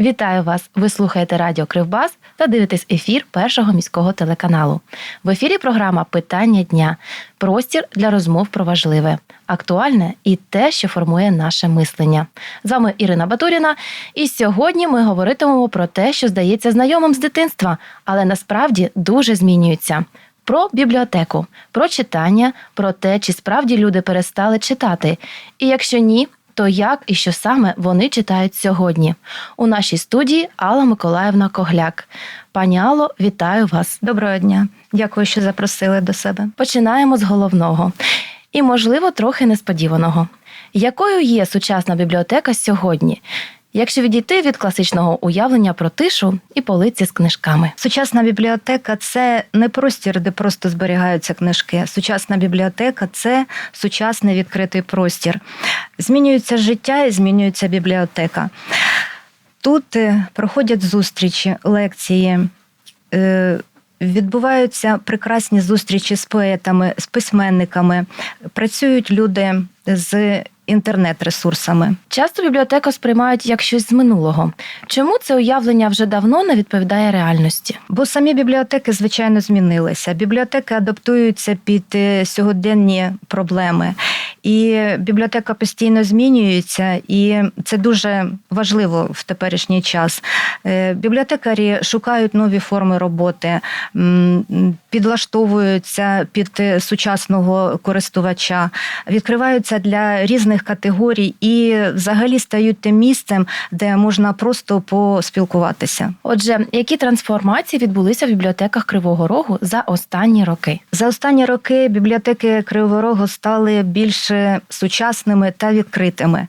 Вітаю вас! Ви слухаєте Радіо Кривбас та дивитесь ефір першого міського телеканалу. В ефірі програма Питання дня. Простір для розмов про важливе, актуальне і те, що формує наше мислення. З вами Ірина Батуріна. І сьогодні ми говоритимемо про те, що здається знайомим з дитинства, але насправді дуже змінюється. Про бібліотеку, про читання, про те, чи справді люди перестали читати. І якщо ні, то як і що саме вони читають сьогодні? У нашій студії Алла Миколаївна Когляк. Пані Алло, вітаю вас. Доброго дня. Дякую, що запросили до себе. Починаємо з головного і, можливо, трохи несподіваного. Якою є сучасна бібліотека сьогодні? Якщо відійти від класичного уявлення про тишу і полиці з книжками, Сучасна бібліотека це не простір, де просто зберігаються книжки. Сучасна бібліотека це сучасний відкритий простір. Змінюється життя і змінюється бібліотека. Тут е, проходять зустрічі, лекції. е, Відбуваються прекрасні зустрічі з поетами, з письменниками, працюють люди з інтернет-ресурсами. часто бібліотеку сприймають як щось з минулого. Чому це уявлення вже давно не відповідає реальності? Бо самі бібліотеки, звичайно, змінилися. Бібліотеки адаптуються під е, сьогоденні проблеми. І бібліотека постійно змінюється, і це дуже важливо в теперішній час. Е, Бібліотекарі шукають нові форми роботи, підлаштовуються під е, сучасного користувача, відкриваються для різних категорій і взагалі стають тим місцем, де можна просто поспілкуватися. Отже, які трансформації відбулися в бібліотеках Кривого Рогу за останні роки? За останні роки бібліотеки Кривого Рогу стали більш сучасними та відкритими.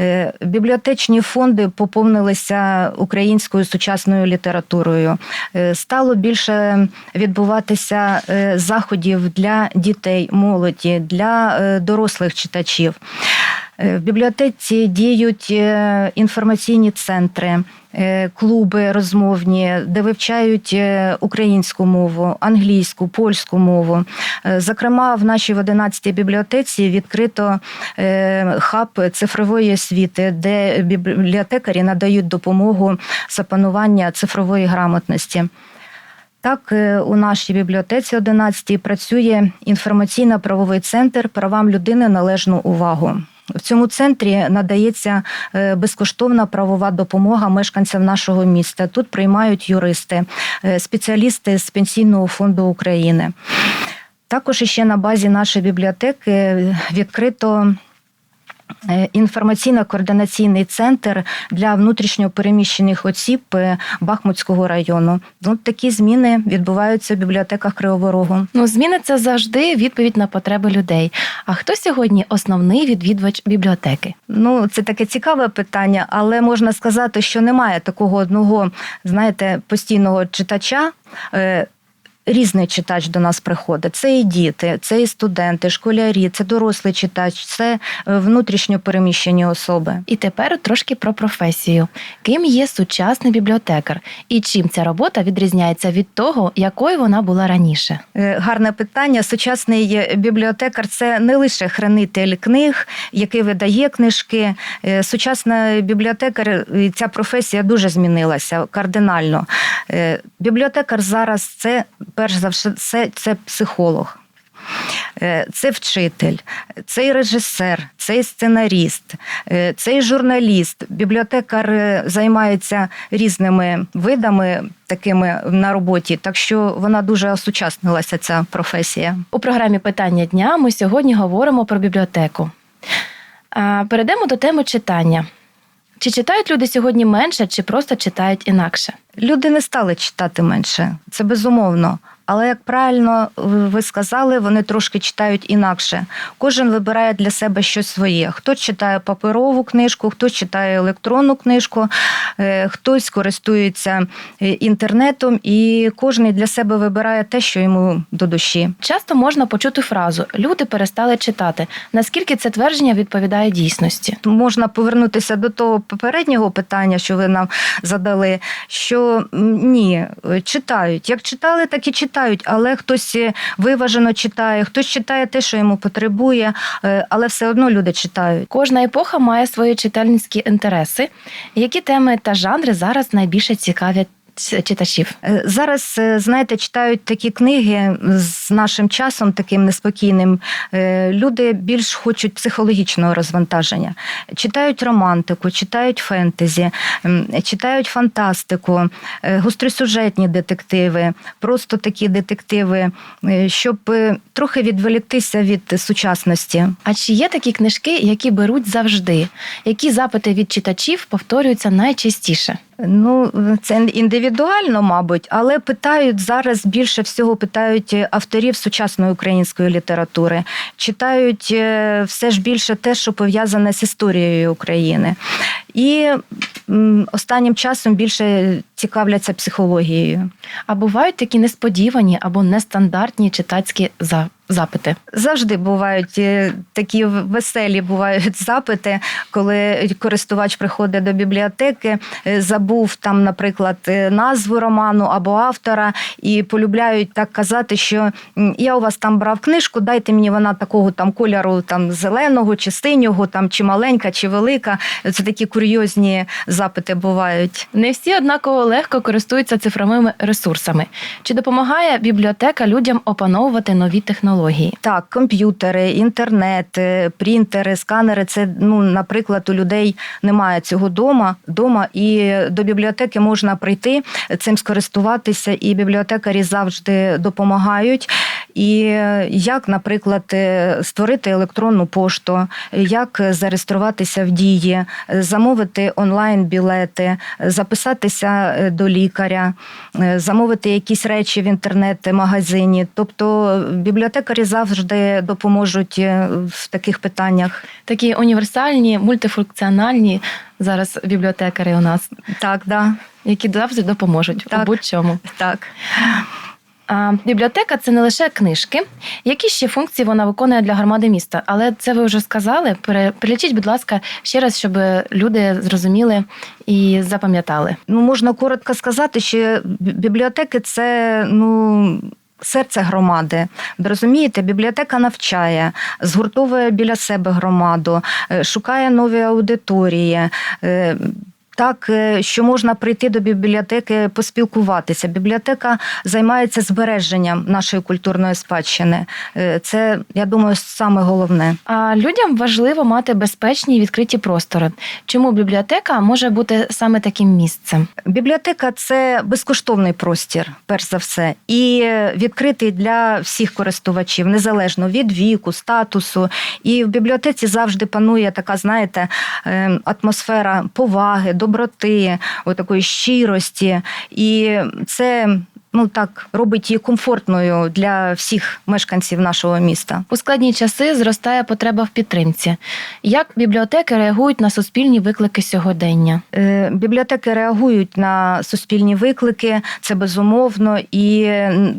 Е, Бібліотечні фонди поповнилися українською сучасною літературою. Е, Стало більше відбуватися е, заходів для дітей, молоді, для дорослих читачів. В бібліотеці діють інформаційні центри, клуби розмовні, де вивчають е, українську мову, англійську, польську мову. Е, Зокрема, в нашій в 11-й бібліотеці відкрито е, хаб цифрової освіти, де бібліотекарі надають допомогу з опанування цифрової грамотності. Так, е, у нашій бібліотеці 11 працює інформаційно-правовий центр правам людини належну увагу. В цьому центрі надається е, безкоштовна правова допомога мешканцям нашого міста. Тут приймають юристи, е, спеціалісти з Пенсійного фонду України. Також іще на базі нашої бібліотеки відкрито е, інформаційно-координаційний центр для внутрішньопереміщених осіб е, Бахмутського району. Ну, такі зміни відбуваються в бібліотеках Кривого Рогу. Ну, зміни це завжди відповідь на потреби людей. А хто сьогодні основний відвідувач бібліотеки? Ну, це таке цікаве питання, але можна сказати, що немає такого одного, знаєте, постійного читача. Різний читач до нас приходить. Це і діти, це і студенти, школярі, це дорослий читач, це е, внутрішньо переміщені особи. І тепер трошки про професію. Ким є сучасний бібліотекар і чим ця робота відрізняється від того, якою вона була раніше? Е, Гарне питання. Сучасний е, бібліотекар це не лише хранитель книг, який видає книжки. Сучасний бібліотекар, ця професія дуже змінилася кардинально. Бібліотекар зараз це перш за все це психолог. Е, Це вчитель, це і режисер, це і сценаріст, е, це і журналіст. Бібліотекар е, займається різними видами такими на роботі, так що вона дуже осучаснилася, ця професія. У програмі Питання дня ми сьогодні говоримо про бібліотеку. Перейдемо до теми читання. Чи читають люди сьогодні менше, чи просто читають інакше? Люди не стали читати менше, це безумовно. Але як правильно ви сказали, вони трошки читають інакше. Кожен вибирає для себе щось своє. Хтось читає паперову книжку, хтось читає електронну книжку, е, хтось користується е, інтернетом, і кожен для себе вибирає те, що йому до душі. Часто можна почути фразу Люди перестали читати. Наскільки це твердження відповідає дійсності? Можна повернутися до того попереднього питання, що ви нам задали. Що ні, читають. Як читали, так і читають. Читають, але хтось е, виважено читає, хтось читає те, що йому потребує, е, але все одно люди читають. Кожна епоха має свої читальницькі інтереси. Які теми та жанри зараз найбільше цікавлять читачів? Е, Зараз, е, знаєте, читають такі книги з нашим часом, таким неспокійним. Е, Люди більш хочуть психологічного розвантаження. Читають романтику, читають фентезі, читають фантастику, гостросюжетні детективи, просто такі детективи, щоб трохи відволіктися від сучасності. А чи є такі книжки, які беруть завжди? Які запити від читачів повторюються найчастіше? Ну, це індивідуально, мабуть, але питають зараз більше всього питають авторів сучасної української літератури, читають е, все ж більше те, що пов'язане з історією України. І останнім часом більше цікавляться психологією. А бувають такі несподівані або нестандартні читацькі за- запити? Завжди бувають е, такі веселі бувають запити, коли користувач приходить до бібліотеки, е, забув там, наприклад, е, назву роману або автора, і полюбляють так казати, що я у вас там брав книжку, дайте мені вона такого там кольору, там зеленого чи синього, там чи маленька, чи велика. Це такі курйозні запити бувають. Не всі однаково легко користуються цифровими ресурсами. Чи допомагає бібліотека людям опановувати нові технології? Так, комп'ютери, інтернет, принтери, сканери. Це, ну, наприклад, у людей немає цього дома, дома, і до бібліотеки можна прийти, цим скористуватися, і бібліотекарі завжди допомагають. І е, як, наприклад, е, створити електронну пошту, як зареєструватися в дії, замовити онлайн-білети, записатися е, до лікаря, замовити якісь речі в інтернет-магазині. Тобто бібліотекарі завжди допоможуть в таких питаннях. Такі універсальні, мультифункціональні зараз бібліотекари у нас, Так, да, які завжди допоможуть у будь-чому. так. Бібліотека це не лише книжки. Які ще функції вона виконує для громади міста? Але це ви вже сказали. Пере- Перелічіть, будь ласка, ще раз, щоб люди зрозуміли і запам'ятали. Ну, можна коротко сказати, що бібліотеки це ну. Серце громади, Ви розумієте, бібліотека навчає, згуртовує біля себе громаду, е, шукає нові аудиторії. Так, е, що можна прийти до бібліотеки, поспілкуватися. Бібліотека займається збереженням нашої культурної спадщини. Е, Це, я думаю, саме головне. А людям важливо мати безпечні і відкриті простори. Чому бібліотека може бути саме таким місцем? Бібліотека це безкоштовний простір, перш за все, і відкритий для всіх користувачів, незалежно від віку, статусу. І в бібліотеці завжди панує така, знаєте, е, атмосфера поваги, доброти, такої щирості. І це ну так робить її комфортною для всіх мешканців нашого міста. У складні часи зростає потреба в підтримці. Як бібліотеки реагують на суспільні виклики сьогодення? Е, Бібліотеки реагують на суспільні виклики, це безумовно, і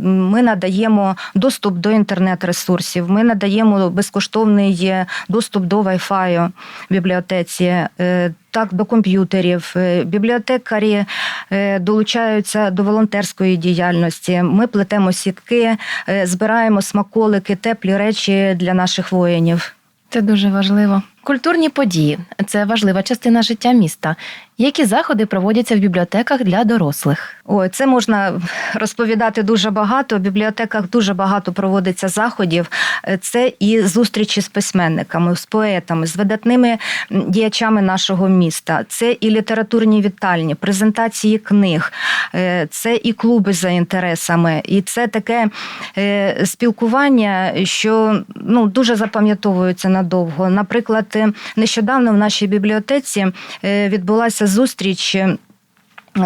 ми надаємо доступ до інтернет-ресурсів. Ми надаємо безкоштовний е, доступ до Wi-Fi в бібліотеці. Так, до комп'ютерів. Е, Бібліотекарі е, долучаються до волонтерської діяльності. Ми плетемо сітки, е, збираємо смаколики, теплі речі для наших воїнів. Це дуже важливо. Культурні події це важлива частина життя міста. Які заходи проводяться в бібліотеках для дорослих? Ой, це можна розповідати дуже багато. В бібліотеках дуже багато проводиться заходів. Це і зустрічі з письменниками, з поетами, з видатними діячами нашого міста. Це і літературні вітальні, презентації книг, е, це і клуби за інтересами, і це таке е, спілкування, що ну дуже запам'ятовується надовго. Наприклад, е, нещодавно в нашій бібліотеці е, відбулася зустріч. е,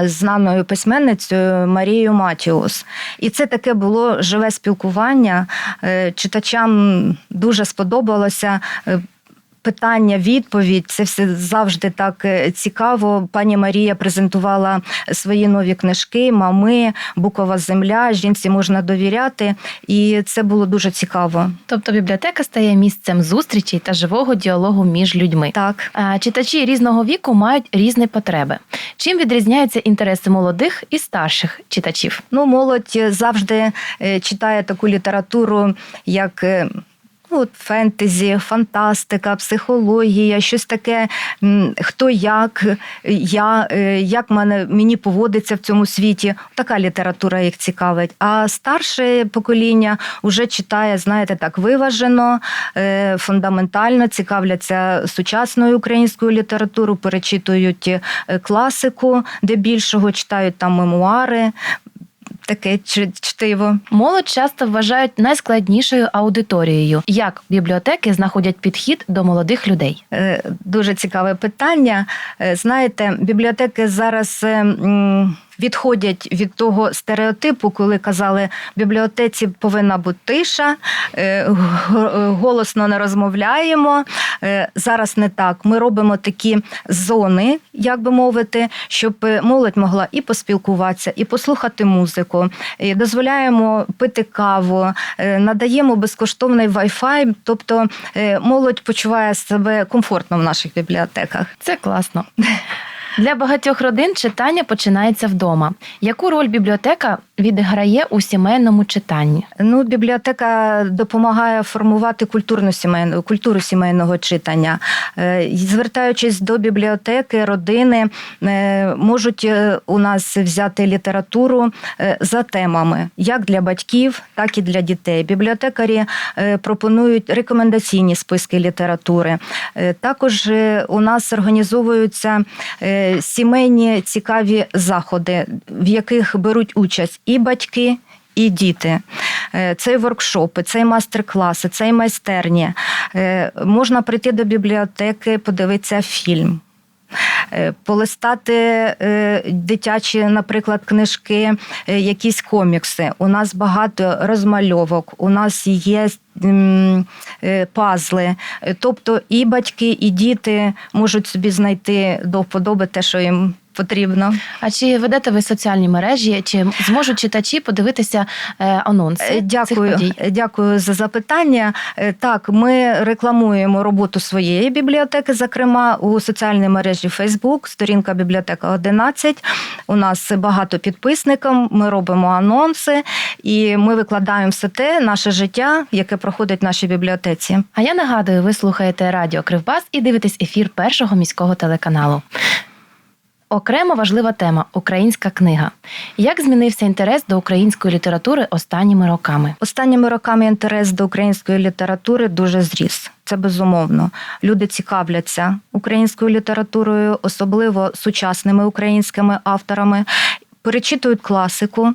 знаною письменницею Марією Матіус. І це таке було живе спілкування. Читачам дуже сподобалося. Е, питання, відповідь це все завжди так е, цікаво. Пані Марія презентувала свої нові книжки, мами, Букова земля, жінці можна довіряти, і це було дуже цікаво. Тобто бібліотека стає місцем зустрічей та живого діалогу між людьми. Так. Читачі різного віку мають різні потреби. Чим відрізняються інтереси молодих і старших читачів? Ну, молодь завжди е, читає таку літературу, як. Ну, от фентезі, фантастика, психологія, щось таке, хто як, я, е, як мене, мені поводиться в цьому світі. Така література їх цікавить. А старше покоління вже читає, знаєте, так виважено, е, фундаментально, цікавляться сучасною українською літературою, перечитують е, класику, де більшого читають там мемуари. Таке чтиво. Молодь часто вважають найскладнішою аудиторією. Як бібліотеки знаходять підхід до молодих людей? Е, Дуже цікаве питання. Е, Знаєте, бібліотеки зараз е, м, відходять від того стереотипу, коли казали, в бібліотеці повинна бути тиша, е, голосно не розмовляємо. Е, Зараз не так. Ми робимо такі зони, як би мовити, щоб е, молодь могла і поспілкуватися, і послухати музику. І дозволяємо пити каву, е, надаємо безкоштовний Wi-Fi, тобто е, молодь почуває себе комфортно в наших бібліотеках. Це класно. Для багатьох родин читання починається вдома. Яку роль бібліотека відіграє у сімейному читанні? Ну, бібліотека допомагає формувати культурну сімейну культуру сімейного читання. Е, Звертаючись до бібліотеки, родини е, можуть е, у нас взяти літературу за темами, як для батьків, так і для дітей. Бібліотекарі пропонують рекомендаційні списки літератури. Також у нас організовуються сімейні цікаві заходи, в яких беруть участь і батьки, і діти. Е, Це воркшопи, це мастер-класи, це майстерні. Е, Можна прийти до бібліотеки, подивитися фільм. е, Полистати дитячі, наприклад, книжки, якісь комікси. У нас багато розмальовок, у нас є пазли. Тобто і батьки, і діти можуть собі знайти до вподоби те, що їм потрібно. А чи ведете ви соціальні мережі? Чи зможуть читачі подивитися е, анонси Е, цих Дякую, подій? Е, дякую за запитання. Так, ми рекламуємо роботу своєї бібліотеки, зокрема у соціальній мережі Facebook, сторінка бібліотека 11. У нас багато підписників. Ми робимо анонси і ми викладаємо все те наше життя, яке проходить в нашій бібліотеці. А я нагадую, ви слухаєте Радіо Кривбас і дивитесь ефір першого міського телеканалу. Окремо важлива тема українська книга. Як змінився інтерес до української літератури останніми роками? Останніми роками інтерес до української літератури дуже зріс. Це безумовно. Люди цікавляться українською літературою, особливо сучасними українськими авторами, перечитують класику.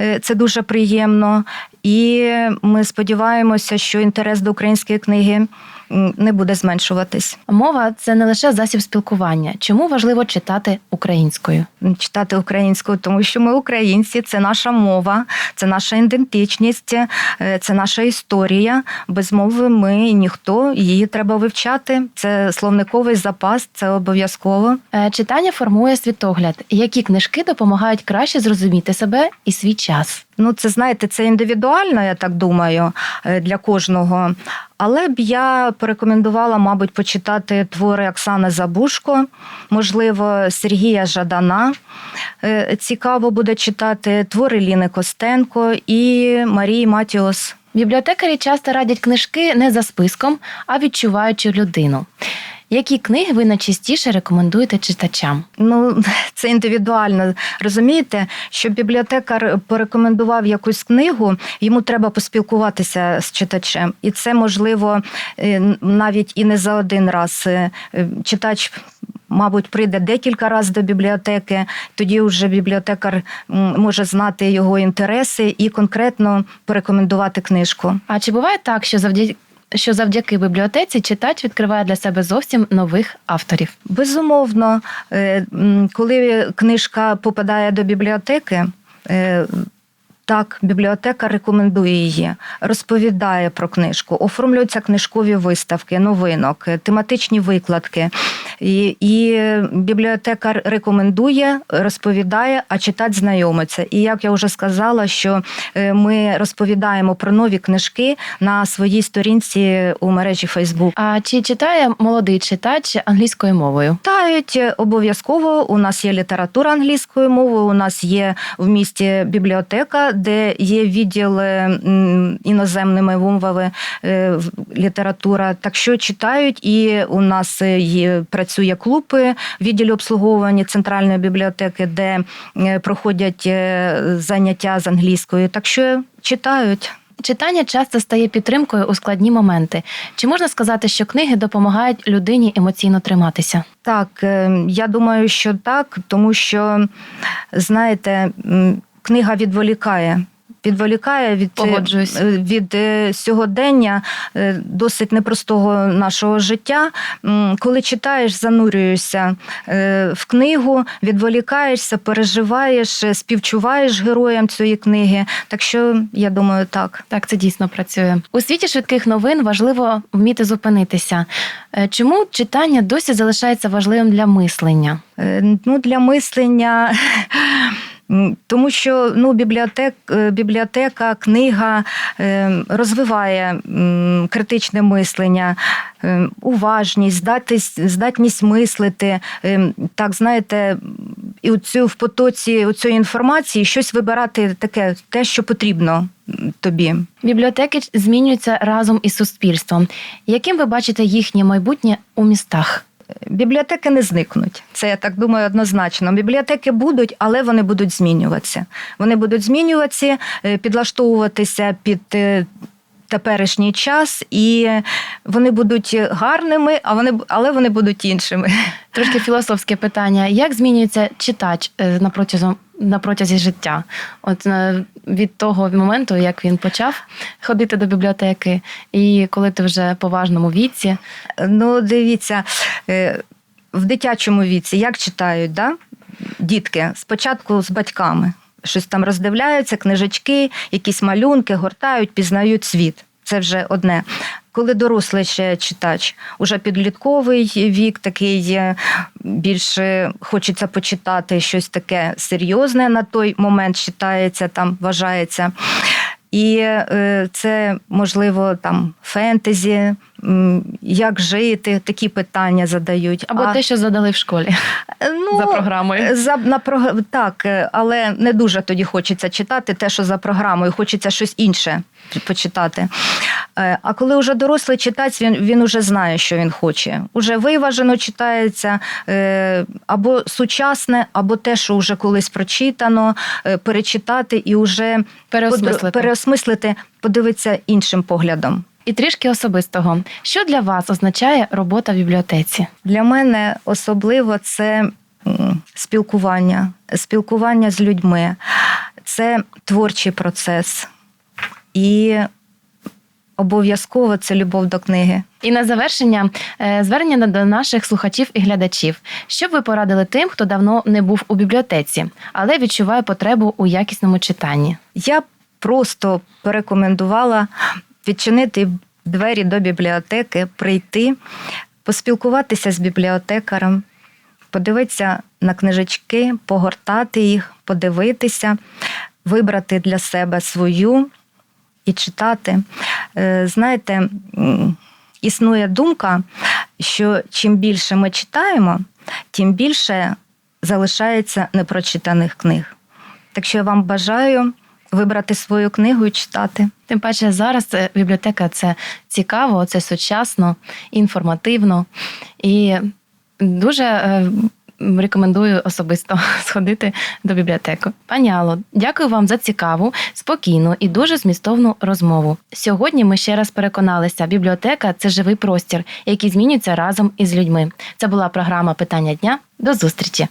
Е, Це дуже приємно. І ми сподіваємося, що інтерес до української книги не буде зменшуватись. Мова це не лише засіб спілкування. Чому важливо читати українською? Читати українською, тому що ми українці, це наша мова, це наша ідентичність, е, це наша історія. Без мови ми ніхто, її треба вивчати. Це словниковий запас, це обов'язково. Е, Читання формує світогляд. Які книжки допомагають краще зрозуміти себе і свій час? Ну, це знаєте, це індивідуально, я так думаю, е, для кожного. Але б я порекомендувала, мабуть, почитати твори Оксани Забушко, можливо, Сергія Жадана. Е, Цікаво буде читати твори Ліни Костенко і Марії Матіос. Бібліотекарі часто радять книжки не за списком, а відчуваючи людину. Які книги ви найчастіше рекомендуєте читачам? Ну, це індивідуально. Розумієте, щоб бібліотекар порекомендував якусь книгу, йому треба поспілкуватися з читачем. І це можливо е, навіть і не за один раз. Е, е, Читач. Мабуть, прийде декілька разів до бібліотеки, тоді вже бібліотекар може знати його інтереси і конкретно порекомендувати книжку. А чи буває так, що завдяки що завдяки бібліотеці читач відкриває для себе зовсім нових авторів? Безумовно, е, коли книжка попадає до бібліотеки, е, Так, бібліотека рекомендує її, розповідає про книжку, оформлюються книжкові виставки, новинок, тематичні викладки. І, і бібліотека рекомендує, розповідає, а читать знайомиться. І як я вже сказала, що е, ми розповідаємо про нові книжки на своїй сторінці у мережі Фейсбук. А чи читає молодий читач англійською мовою? Читають е, обов'язково. У нас є література англійською мовою. У нас є в місті бібліотека, де є відділ іноземними мовами е, література. Так що читають, і у нас е, є, працює клуб е, в відділі обслуговування центральної бібліотеки, де проходять заняття з англійською. Так що читають. Читання часто стає підтримкою у складні моменти. Чи можна сказати, що книги допомагають людині емоційно триматися? Так, е, я думаю, що так, тому що, знаєте, книга відволікає. Відволікає від, Погоджуюсь. е, від е, сьогодення е, досить непростого нашого життя. Коли читаєш, занурюєшся е, в книгу, відволікаєшся, переживаєш, е, співчуваєш героям цієї книги. Так що я думаю, так. Так, це дійсно працює. У світі швидких новин важливо вміти зупинитися. Е, Чому читання досі залишається важливим для мислення? Е, Ну, для мислення. Тому що ну, бібліотек, е, бібліотека, книга е, розвиває критичне мислення, е, уважність, здатність, здатність мислити. Так, знаєте, і у цю в потоці цієї інформації щось вибирати таке, те, що потрібно тобі. Бібліотеки змінюються разом із суспільством. Яким ви бачите їхнє майбутнє у містах? Бібліотеки не зникнуть. Це я так думаю однозначно. Бібліотеки будуть, але вони будуть змінюватися. Вони будуть змінюватися, е, підлаштовуватися під. е, Теперішній час, і вони будуть гарними, а вони але вони будуть іншими. Трошки філософське питання: як змінюється читач е, на протязі, на протязі життя? От е, від того моменту, як він почав ходити до бібліотеки, і коли ти вже поважному віці, Ну, дивіться, е, в дитячому віці як читають, да? дітки спочатку з батьками. Щось там роздивляються, книжечки, якісь малюнки, гортають, пізнають світ. Це вже одне. Коли дорослий ще читач, уже підлітковий вік, такий е, більше хочеться почитати щось таке серйозне на той момент читається, там вважається. І е, це можливо там фентезі, як жити, такі питання задають. або А, те, що задали в школі ну, за програмою. за, на так, е, але не дуже тоді хочеться читати те, що за програмою, хочеться щось інше почитати. Е, А коли вже дорослий читач, він, він уже знає, що він хоче. Уже виважено читається е, або сучасне, або те, що вже колись прочитано, перечитати і вже Переосмислити. переосмислити, подивитися іншим поглядом. І трішки особистого. Що для вас означає робота в бібліотеці? Для мене особливо це спілкування, спілкування з людьми, це творчий процес. І обов'язково це любов до книги. І на завершення е, звернення до наших слухачів і глядачів. Що б ви порадили тим, хто давно не був у бібліотеці, але відчуває потребу у якісному читанні? Я просто порекомендувала відчинити двері до бібліотеки, прийти, поспілкуватися з бібліотекарем, подивитися на книжечки, погортати їх, подивитися, вибрати для себе свою і читати. Е, Знаєте, існує думка, що чим більше ми читаємо, тим більше залишається непрочитаних книг. Так що я вам бажаю вибрати свою книгу і читати. Тим паче зараз це бібліотека це цікаво, це сучасно, інформативно і дуже е, рекомендую особисто сходити до бібліотеки. Пані Алло, дякую вам за цікаву, спокійну і дуже змістовну розмову. Сьогодні ми ще раз переконалися, бібліотека це живий простір, який змінюється разом із людьми. Це була програма Питання дня. До зустрічі!